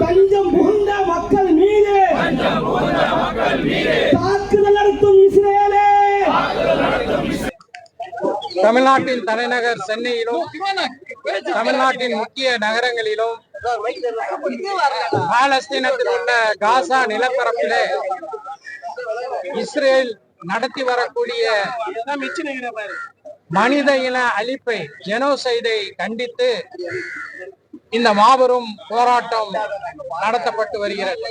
தஞ்சம் புகுந்த மக்கள் மீது. தாக்குதல் நடத்தும் இஸ்ரேலே. தமிழ்நாட்டின் தலைநகர் சென்னையிலும் தமிழ்நாட்டின் முக்கிய நகரங்களிலும் பாலஸ்தீனத்தில் உள்ள காசா நிலப்பரப்பிலே இஸ்ரேல் நடத்தி வரக்கூடிய மனித இன அழிப்பை ஜெனோசைடை கண்டித்து இந்த மாபெரும் போராட்டம் நடத்தப்பட்டு வருகிறது.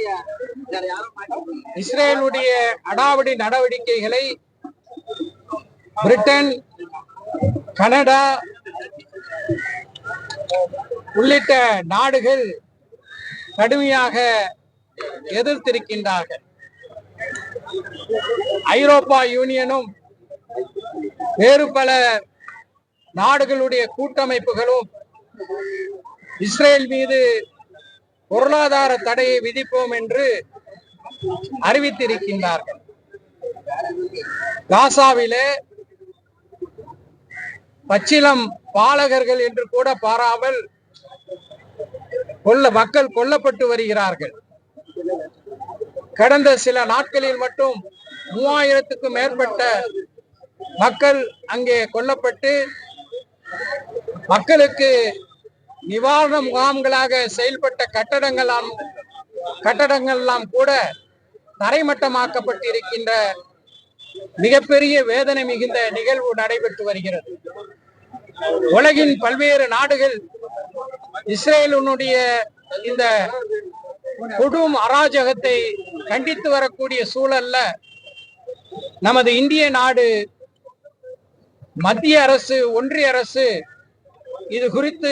இஸ்ரேலுடைய அடாவடி நடவடிக்கைகளை பிரிட்டன் கனடா உள்ளிட்ட நாடுகள் கடுமையாக எதிர்த்திருக்கின்றார்கள். ஐரோப்பா யூனியனும் வேறு பல நாடுகளுடைய கூட்டமைப்புகளும் இஸ்ரேல் மீது பொருளாதார தடையை விதிப்போம் என்று அறிவித்திருக்கின்றார்கள். காசாவிலே பச்சிலம் பாலகர்கள் என்று கூட பாராமல் கொல்ல மக்கள் கொல்லப்பட்டு வருகிறார்கள். கடந்த சில நாட்களில் மட்டும் மூவாயிரத்துக்கும் மேற்பட்ட மக்கள் அங்கே கொல்லப்பட்டு மக்களுக்கு நிவாரண முகாம்களாக செயல்பட்ட கட்டடங்களாம் கட்டடங்கள் எல்லாம் கூட தரைமட்டமாக்கப்பட்டிருக்கின்ற மிகப்பெரிய வேதனை மிகுந்த நிகழ்வு நடைபெற்று வருகிறது. உலகின் பல்வேறு நாடுகள் இஸ்ரேலினுடைய இந்த கொடும் அராஜகத்தை கண்டித்து வரக்கூடிய சூழல்ல நமது இந்திய நாடு மத்திய அரசு ஒன்றிய அரசு இது குறித்து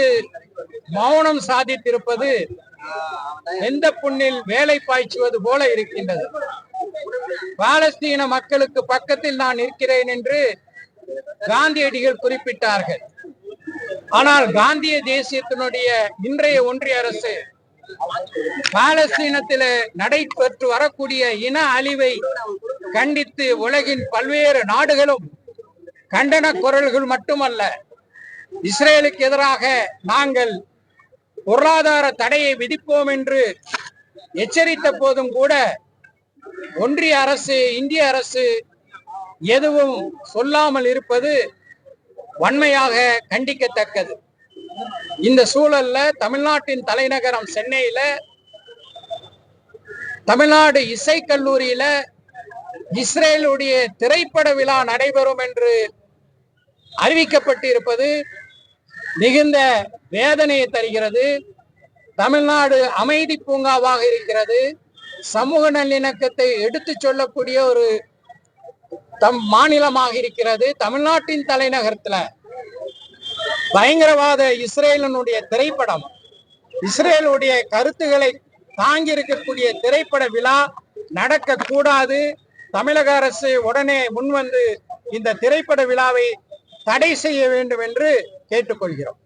மௌனம் சாதித்திருப்பது எந்த புண்ணில் வேலை பாய்ச்சுவது போல இருக்கின்றது. பாலஸ்தீன மக்களுக்கு பக்கத்தில் நான் இருக்கிறேன் என்று காந்தியடிகள் குறிப்பிட்டார்கள். ஆனால் காந்திய தேசியத்தினுடைய இன்றைய ஒன்றிய அரசு பாலஸ்தீனத்தில் நடைபெற்று வரக்கூடிய இன அழிவை கண்டித்து உலகின் பல்வேறு நாடுகளும் கண்டன குரல்கள் மட்டுமல்ல இஸ்ரேலுக்கு எதிராக நாங்கள் பொருளாதார தடையை விதிப்போம் என்று எச்சரித்த போதும் கூட ஒன்றிய அரசு இந்திய அரசு எதுவும் சொல்லாமல் இருப்பது வன்மையாக கண்டிக்கத்தக்கது. இந்த சூழல்ல தமிழ்நாட்டின் தலைநகரம் சென்னையில தமிழ்நாடு இசை கல்லூரியில இஸ்ரேலுடைய திரைப்பட விழா நடைபெறும் என்று அறிவிக்கப்பட்டிருப்பது மிகுந்த வேதனையை தருகிறது. தமிழ்நாடு அமைதி பூங்காவாக இருக்கிறது. சமூக நல்லிணக்கத்தை எடுத்து சொல்லக்கூடிய ஒரு தம் மாநிலமாக இருக்கிறது. தமிழ்நாட்டின் தலைநகரத்துல பயங்கரவாத இஸ்ரேலினுடைய திரைப்படம் இஸ்ரேலுடைய கருத்துக்களை தாங்கி இருக்கக்கூடிய திரைப்பட விழா நடக்க கூடாது. தமிழக அரசு உடனே முன்வந்து இந்த திரைப்பட விழாவை தடை செய்ய வேண்டும் என்று கேட்டுக்கொள்கிறோம்.